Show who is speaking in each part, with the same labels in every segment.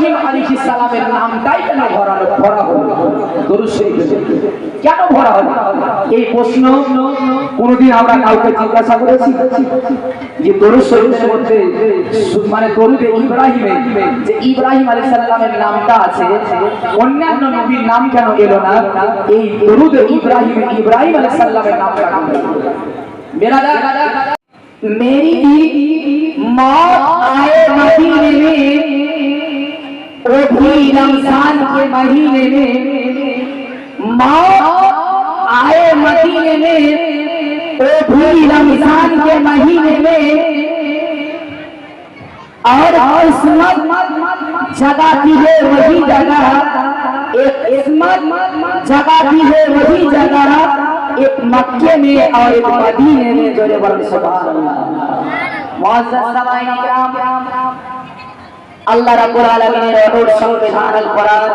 Speaker 1: ইব্রাহিম আলাইহিস সালামের নামটাই কেন ভরা ভরা হলো দরুদ শরীফে কেন ভরা হলো এই প্রশ্ন কোনোদিন আমরা কাউকে জিজ্ঞাসা করেছি যে দরুদ শরীফের মধ্যে সু- মানে দরুদে ইব্রাহিমে যে ইব্রাহিম আলাইহিস সালামের নামটা আছে অন্যান্য নবীর নাম কেন এলো না এই দরুদে ইব্রাহিমে ইব্রাহিম আলাইহিস সালামের নামটা কেন এলো? मेरा मेरी मौत आए मदीने में وہ رمضان کے مہینے میں موت آئے مدینے میں وہ رمضان کے مہینے میں اور قسمت جگہ کی ہے وہی جگہ ایک قسمت جگہ کی ہے۔ وہی جگہ ایک مکہ میں اور ایک مدینے میں جو سبحان اللہ۔ معزز سبائے کرام আল্লাহ রাব্বুল আলামিনের অটুট সংবিধান আল কোরআন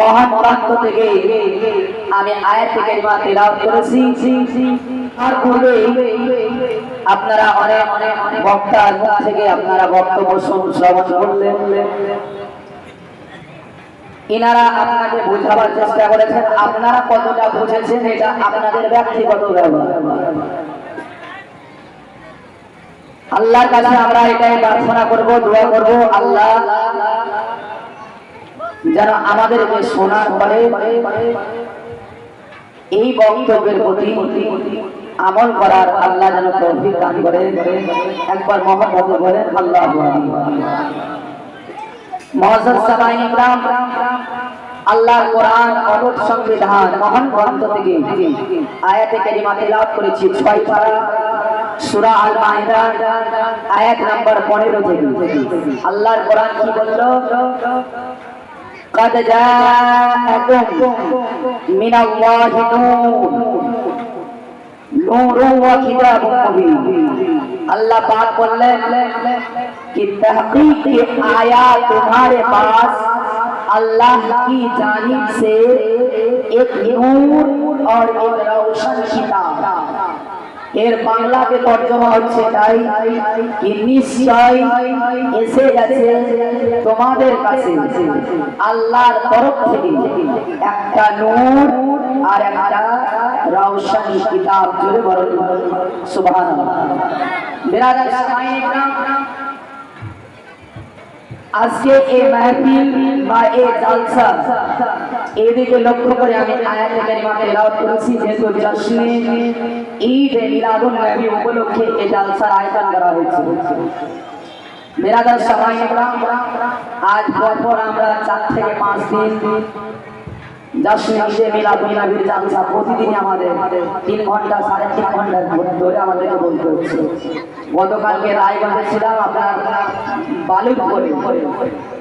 Speaker 1: মহান প্রান্ত থেকে আমি আয়াত কারিমা তেলাওয়াত করেছি। আর পূর্বে আপনারা অনেক অনেক বক্তার মুখ থেকে আপনারা বক্তব্য শ্রবণ করলেন। ইনারা আপনাকে বোঝাবার চেষ্টা করেছেন। আপনারা কতটা বুঝেছেন এটা আপনাদের ব্যক্তিগত ব্যাপার। আল্লাহর কাছে আমরা এটাই প্রার্থনা করব, দোয়া করব, আল্লাহ যেন আমাদেরকে শোনার পরে এই বক্তব্যের প্রতি আমল করার আল্লাহ যেন তৌফিক দান করে। একবার মহব্বত বলেন, আল্লাহ মহাজন সাবাই ইকরাম আল্লাহর কোরআন অটুট সংবিধান, মহান গ্রন্থ থেকে আয়াতে কারিমা তেলাওয়াত করেছি, ছয় পারা। সূরা আল মাইদা আয়াত নাম্বার 15 থেকে আল্লাহর কোরআন কি বলল قد جاءكم من الله نور نور وكتاب مبين अल्लाह पाक बोले कि तहकीक आया तुम्हारे पास अल्लाह की जानिब से एक नूर और एक रोशन किताब এর বাংলাতে তর্জমা হচ্ছে তাই কি নিশ্চয় এসে গেছে তোমাদের কাছে? আল্লাহর তরফ থেকে একটা নূর আর একটা রওশনী কিতাব জুড়ে বড় সুবহানাল্লাহ। ইকরাম আজকে এই মাহফিল বা এই জালসা। এদিকে লক্ষ্য করে আমি আয়াতে কারিমা তেলাওয়াত করেছি, যেহেতু জশ্নে ঈদ মিলাদুন নবী উপলক্ষে এই জালসার আয়োজন করা হয়েছে। মেরাদার সবাই আজ পরপর আমরা চার থেকে পাঁচ দিন প্রতিদিনই আমাদের তিন ঘণ্টা, সাড়ে তিন ঘণ্টা ধরে আমাদেরকে বলতে হচ্ছে। গতকালকে রায়গঞ্জে ছিলাম আপনার বালুর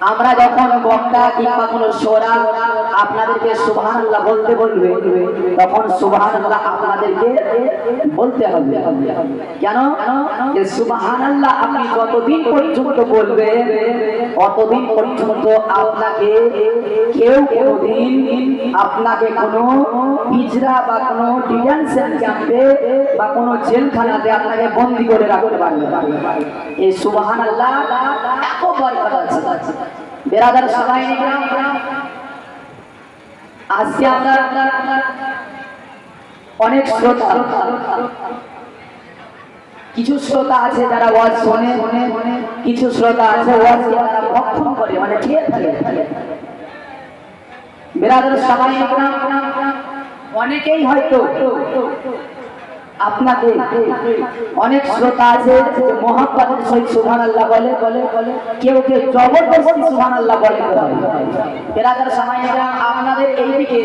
Speaker 1: আমরা যখন বক্তা কিংবা কোনো সোরা আপনাদেরকে আল্লাহ বলতে বলবে, তখন আল্লাহ আপনাদেরকে বলতে হবে। কেন? যে আল্লাহ আপনি যতদিন পর্যন্ত বলবেন, ততদিন পর্যন্ত আপনাকে কেউ কোনোদিন আপনাকে কোনো পিজরা বা কোনো ডিটেনশন ক্যাম্পে বা কোনো জেলখানাতে আপনাকে বন্দি করে রাখতে পারবে। এই সুবহান আল্লাহ এত বরকত আছে বেরাদার সবাই আজকে আপনার অনেক শ্রোতা। কিছু শ্রোতা আছে যারা ওয়াজ শোনে, কিছু শ্রোতা আছে ওয়াজ তারা ভক্ষণ করে মানে ঠিক বেরাদার সবাই অনেকেই হয়তো আপনাকে অনেক শ্রোতা আছে যে মোহাম্মদের সহিত সুবহান আল্লাহ বলে বলে বলে কেউ কেউ জবরদস্তি সুবহান আল্লাহ বলে বেরাদার সামাইরা আপনাদের এইদিকে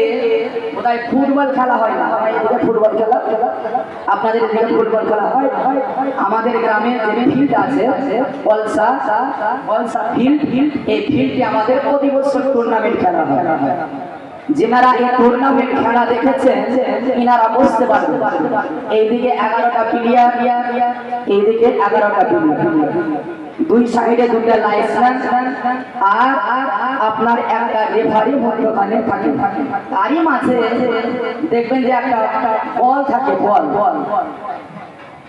Speaker 1: কোথায় ফুটবল খেলা হয় না। এদিকে ফুটবল খেলা, আপনাদের এদিকে ফুটবল খেলা হয় আমাদের গ্রামে যে ফিল্ড আছে পলসা পলসা ফিল্ড এই ফিল্ডে আমাদের প্রতি বছর টুর্নামেন্ট খেলা হয়। যেনারা এই টুর্নামেন্ট খেলা দেখেছেন, ইনারা বুঝতে পারবে এইদিকে এগারোটা প্লেয়ার এইদিকে এগারোটা প্লেয়ার দুই সাইডে দুটো লাইসেন্স আর আপনার একটা রেফারি মধ্যখানে থাকে। তারই মাঝে দেখবেন যে একটা বল থাকে বল বল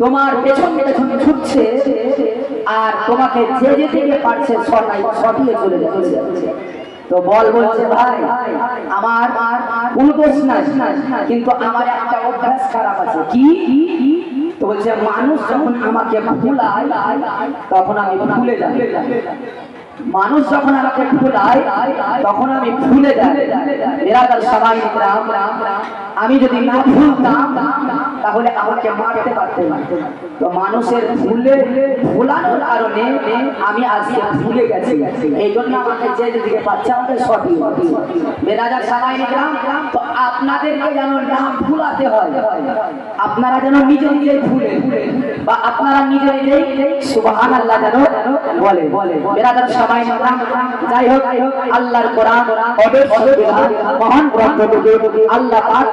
Speaker 1: তোমার পেছন পেছন ছুটছে আর তোমাকে যে যে থেকে পারছে সটাই সটিয়ে চলে যাচ্ছে। তো বল বলছে, ভাই, আমার নাই, কিন্তু আমার একটা অভ্যাস খারাপ আছে। কি? তো বলছে, মানুষ যখন আমাকে ভুলায়, তখন আমি ভুলে যাই। মানুষ যখন আমাকে ভুলায়, তখন আমি ভুলে যাই। এরা তার সবাই রাম রাম আমি যদি না ভুলতাম, তাহলে আমাকে মারতে পারতে তো মানুষের ভুলে, ভুলানোর কারণে আমি আজকে ভুলে গেছি। এই জন্য আমাকে যে যেদিকে পাচ্ছে আমাকে সঠিক বেরাজার সবাই রাম তো আপনাদেরকে যেন নাম ভুলাতে হয়, আপনারা যেন নিজে নিজে ভুলে, বা আপনারা নিজে নিজেই সুবহান আল্লাহ যেন বলে। বলে বেরাদার সবাই রাম যাই হোক, আল্লাহর কোরআন মহান আল্লাহ পাক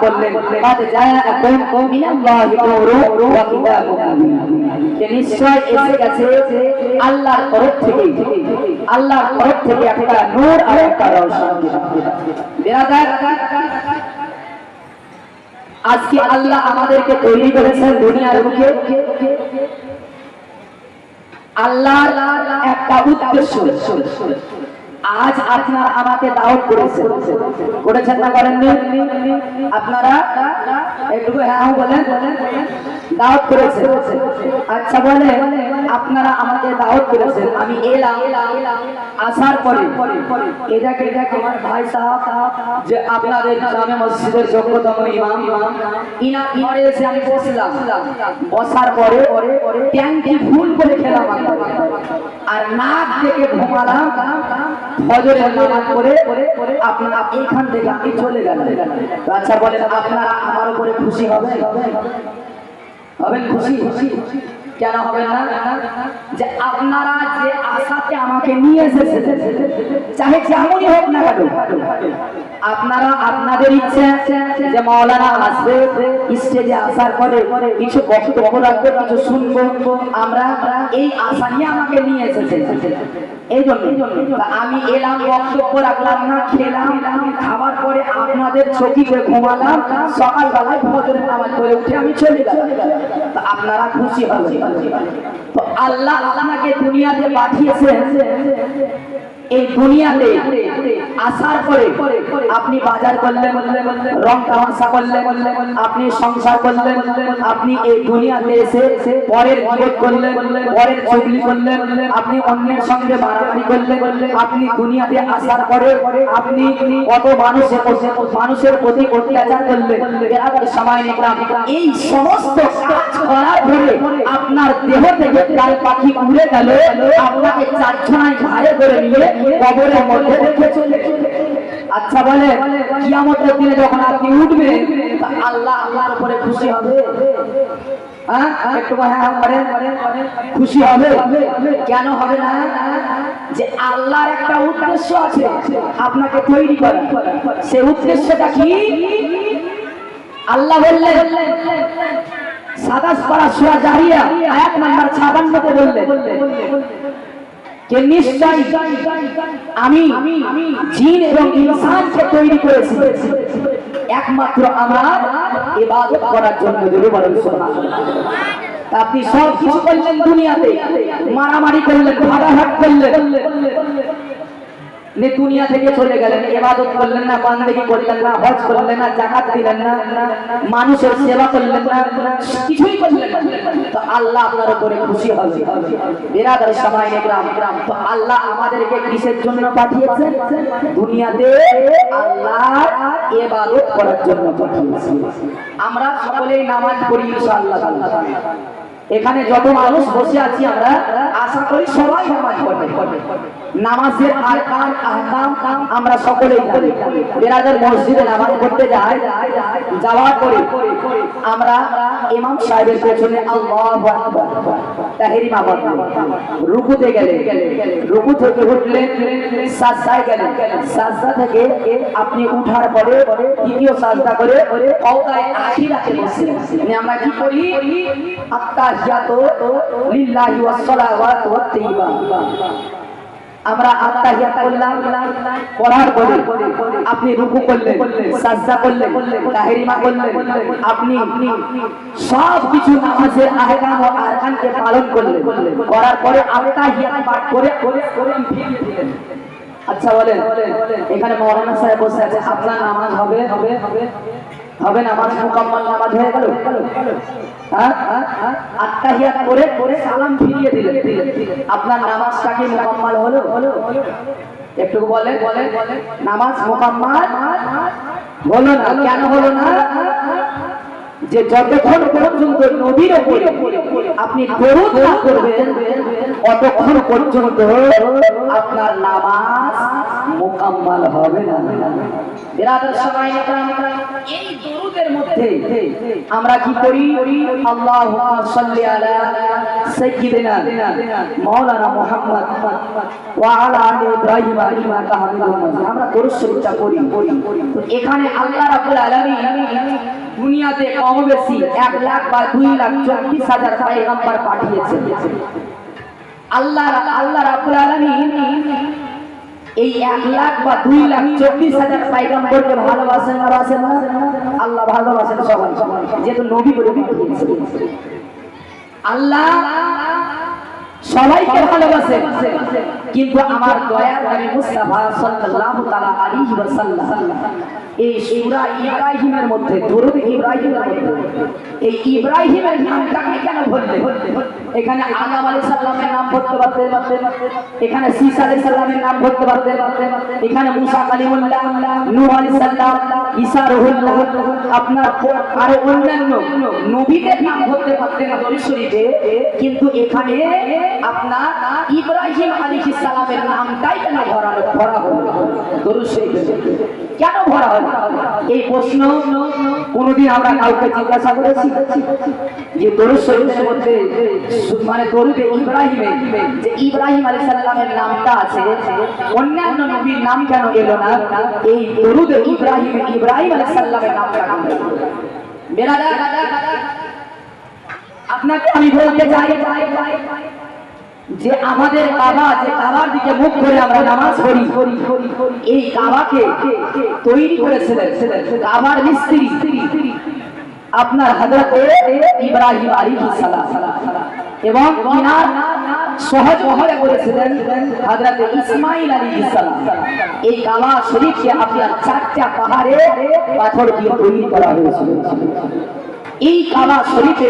Speaker 1: যে নিশ্চয় এসে গেছে আল্লাহর তরফ থেকে, আল্লাহর তরফ থেকে একটা নূর আর একটা রওশন আজকে আল্লাহ আমাদেরকে তৈরি করেছেন দুনিয়ার বুকে। আল্লাহর একটা উদ্দেশ্য। আজ আপনারা আমাকে দাওয়াত করেছেন। করেছেন না করেননি? আপনারা একটু হ্যাঁ হ্যাঁ বলেন। দাওয়াত করেছেন। আচ্ছা বলে আপনারা আমাকে দাওয়াত করেছেন। আমি এলাম, আসার পরে এটাকে এটাকে আমার ভাই সাহেব, যে আপনাদের জামে মসজিদের যোগ্যতম ইমাম ইনা ইমারে এসে আমি বসলাম। বসার পরে, ট্যাঙ্কি ভুল করে খেলাম আর নাক থেকে ঘুমালাম। ফজরের নামাজ পড়ে আপনারা এইখান থেকে আমি চলে গেলাম তো আচ্ছা বলেন, আপনারা আমার উপরে খুশি হবে হবেন খুশি। কেন হবে না? যে আপনারা যে আশাতে আমাকে নিয়ে এসেছেন, চাহে যেমনই হোক না কেন, আপনারা আপনাদের ইচ্ছে আছে যে মাওলানা আসবে স্টেজে আসার পরে কিছু বক্তব্য রাখবে, কিছু শুনব। আমরা এই আশা নিয়ে আমাকে নিয়ে এসেছে এই জন্য আমি এলাম, বক্তব্য রাখলাম না, খেলাম আপনাদের চকিতে ঘুমালাম, সকালবেলায় ফজরের নামাজ করে উঠে আমি চলে গেলাম। আপনারা খুশি হবে তো আল্লাহ আপনাকে দুনিয়াতে পাঠিয়েছেন। এই দুনিয়াতে আসার পরে আপনি বাজার করলেন, রং তামাশা করলেন, আপনি সংসার করলেন, আপনি এই দুনিয়াতে এসে পরের বিরোধ করলেন, পরের চুগলি করলেন, আপনি অন্যের সঙ্গে মারামারি করলেন, আপনি দুনিয়াতে আসার পরে আপনি কত মানুষের মানুষের প্রতি অত্যাচার করলেন সময় নিলাম এই সমস্ত কাজ করার পরে আপনার দেহ থেকে প্রায় পাখি উড়ে গেল, আপনাকে চারজনায় ঘাড়ে করে নিয়ে কবরের মধ্যে রেখে চলে আচ্ছা বলে, কিয়ামতের দিনে যখন আপনি উঠবেন, তা আল্লাহ আল্লাহর উপরে খুশি হবে। হ্যাঁ? হ্যাঁ। খুশি হবে। কেন হবে না? যে আল্লাহর একটা উদ্দেশ্য আছে, আপনাকে তৈরি করে। সে উদ্দেশ্যটা কি? আল্লাহ বললেন, সাদাস পারা সুরা জারিয়া, এক নাম্বার ছাপান্নতে বললেন যে নিশ্চয় আমি এবং তৈরি করেছি। একমাত্র আমার জন্য বলেন আপনি সব করলেন দুনিয়াতে, মারামারি করলেন ভাগাভাগ করলেন দুনিয়া থেকে চলে গেলেন এবাদত করলেন না, বান্দেগি করলেন না, হজ করলেন না, জাকাত দিলেন না, মানুষের সেবা করলেন না, কিছুই করলেন তো আল্লাহ আপনার উপরে খুশি হবে। বিরাদার সময় গ্রাম গ্রাম তো আল্লাহ আমাদেরকে কিসের জন্য পাঠিয়েছে? দুনিয়াতে আল্লাহ এবাদত করার জন্য পাঠিয়েছে। আমরা সকলেই নামাজ পড়ি, ইনশাআল্লাহ। এখানে যত মানুষ বসে আছি আমরা, আশা করি সবাই নামাজ পড়বে। নামাজের আরকান আহকাম আমরা সকলেই জানি। বেরাদার মসজিদে নামাজ পড়তে যাই, যাওয়ার পরে আমরা ইমাম সাহেবের পেছনে আল্লাহু আকবার তাহরিমা পড়লাম রুকুতে গেলে, রুকু থেকে উঠলেন সাজদায় গেলেন সাজদা থেকে আপনি উঠার পরে দ্বিতীয় সাজদা করে কওদায় আখিরাতে মানে আমরা কি করি? আমরা করলাম পরে আপনি রুকু করলেন, সাজদা করলেন, তাহরিমা করলেন, আপনি সব কিছু নামাজের আহকাম ও পালন করলেন। করার পরে আত্তাহিয়াত পাঠ করে করে করে আচ্ছা বলেন, এখানে মৌলানা সাহেব বসে আছে আপনার নামাজ হবে হবে হবে। হবে নামাজ মুকাম্মাল নামাজ হয়ে গেল। হ্যাঁ? আত্তাহিয়াত করে করে সালাম ফিরিয়ে দিলেন। আপনার নামাজটা কি মুকাম্মাল হলো? একটু বলে বলে নামাজ মুকাম্মাল? হলো না, কেন হলো না? যে যতক্ষণ পর্যন্ত উপরে আপনি দরুদ না করবেন অতক্ষণ পর্যন্ত আপনার নামাজ মোকাম্মাল হবে না। সময় মধ্যে আমরা কি করি? এখানে আল্লাহ রাব্বুল আলামিন দুনিয়াতে কম বেশি এক লাখ বা দুই লাখ চব্বিশ হাজার পাঠিয়েছেন। আল্লাহ আল্লাহ রাবুল আলমিন এই এক লাখ বা দুই লাখ চব্বিশ হাজার পাইগাম্বরকে ভালোবাসেন না বাসেন না? আল্লাহ ভালোবাসেন সবাই। যেহেতু নবী পাঠিয়েছেন আল্লাহ সবাইকে ভালোবাসে কিন্তু আমার দয়া নবী মুস্তাফা সাল্লাল্লাহু তাআলা আলাইহি এই সূরা ইব্রাহিমের মধ্যে দরুদ ইব্রাহিমের মধ্যে, এই ইব্রাহিমের নামটাকে কেন বললেন এখানে আদম আলাইহিস সালামের নাম পারতে পারতেন, এখানে সিস আলাইহিস সালামের নাম পারতে পারতেন, এখানে মুসা কালিমুল্লাহ, নূহ আলাইহিস সালাম আপনার আরও অন্যান্য নবীদের নাম ধরতে পারতেন শরীফে, কিন্তু এখানে আপনার ইব্রাহিম সালামের নামটাই কেন কেন ভরা এই প্রশ্ন কোনোদিন আমরা কাউকে জিজ্ঞাসা করেছি যে মধ্যে মানে দরুদে ইব্রাহিমে যে ইব্রাহিম আলাইহিস সালামের নামটা আছে, অন্যান্য নবীর নাম কেন এলো না? এই দরুদে ইব্রাহিমে ইব্রাহিম আলাইহিস সালামের কেন বেরাদার আপনাকে আমি বলতে চাই যে আমাদের কাবা, যে কাবার দিকে মুখ করে আমরা নামাজ পড়ি, এই কাবাকে তৈরি করেছিলেন কাবার মিস্ত্রি আপনার হযরতে ইব্রাহিম আলাইহিস সালাম। এবং সহযোগিতা করেছিলেন হাজরাতে ইসমাইল আলী ইসলাম এই কালা শরীফকে আপনার চারটা পাহাড়ে পাথর দিয়ে তৈরি করা হয়েছিল। এই কালা শরীফে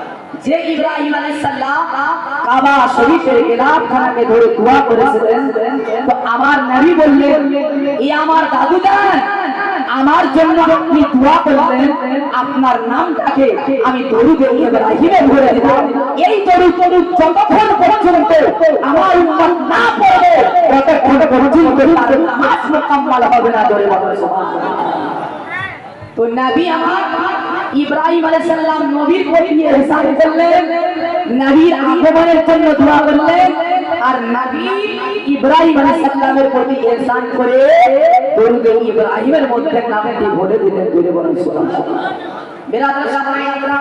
Speaker 1: যে ইব্রাহিম আলাইহিস সালাম কাবা শরীফের গিলাফখানাকে ধরে দোয়া করেছিলেন, তো আমার নবী বললেন এই আমার দাদু জান আমার জন্য আপনি দোয়া করলেন, আপনার নামটাকে আমি দরুদে ইব্রাহিমে ধরে দিলাম। এই দরুদ যতক্ষণ পর্যন্ত আমার উম্মত না পড়বে, ততক্ষণ পর্যন্ত তার নামাজ মুকাম্মাল হবে না ধরে বলেন সুবহানাল্লাহ। তো নবী আমার ইব্রাহিম আলাইহিস সালাম নবীর প্রতি ইহসান করলেন, নবীর আগমনের জন্য দোয়া করলেন, আর নবী ইব্রাহিম আলাইহিস সালামের প্রতি ইহসান করে দরুদে ইব্রাহিমের মধ্যে নামটি বলে দিলেন দূরে বলেন, সুবহানাল্লাহ। বেরাদার সামনে আমরা